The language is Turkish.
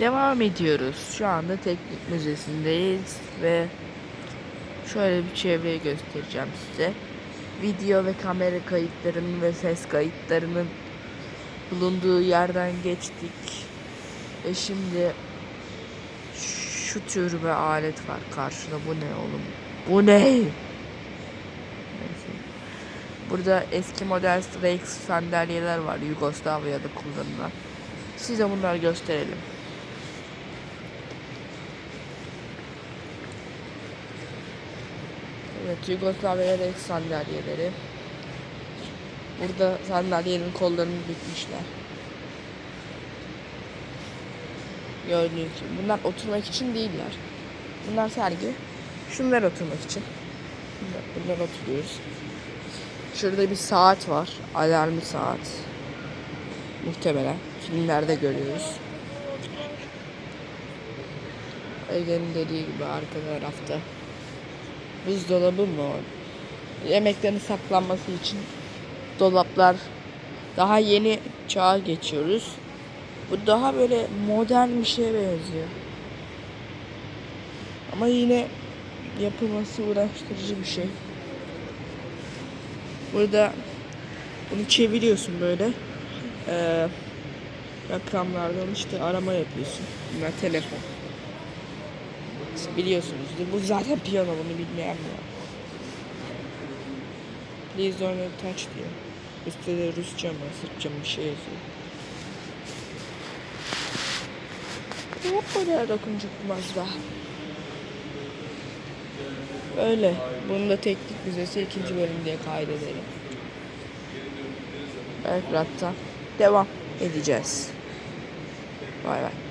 Devam ediyoruz. Şu anda Teknik Müzesi'ndeyiz ve şöyle bir çevreyi göstereceğim size. Video ve kamera kayıtlarının ve ses kayıtlarının bulunduğu yerden geçtik. Ve şimdi şu tür bir alet var karşıda. Bu ne oğlum? Bu ne? Burada eski model Rex sandalyeler var Yugoslavya'da kullanılan. Size bunları gösterelim. Evet Yugoslavya Rex sandalyeleri. Burada sandalyenin kollarını bükmüşler. Gördüğünüz gibi. Bunlar oturmak için değiller. Bunlar sergi. Şunlar oturmak için. Bunlar, bunlar oturuyoruz. Şurada bir saat var. Alarmlı saat. Muhtemelen. Filmlerde görüyoruz. Ege'nin dediği gibi arka tarafta. Buzdolabı mı? Yemeklerin saklanması için dolaplar. Daha yeni çağa geçiyoruz. Bu daha böyle modern bir şeye benziyor. Ama yine yapılması uğraştırıcı bir şey. Burada bunu çeviriyorsun böyle. Ee, ekranlardan işte arama yapıyorsun. Bunlar telefon. Biliyorsunuzdur. Bu zaten piyano bunu bilmeyen mi var? Please don't touch diyor. Üstte de Rusça mı, Sırpça mı bir şey yazıyor. Hop böyle dokuncukmaz da. Öyle. Bunu da teknik müzesi ikinci bölüm diye kaydedelim. Belgrad'da devam edeceğiz. Bay bay.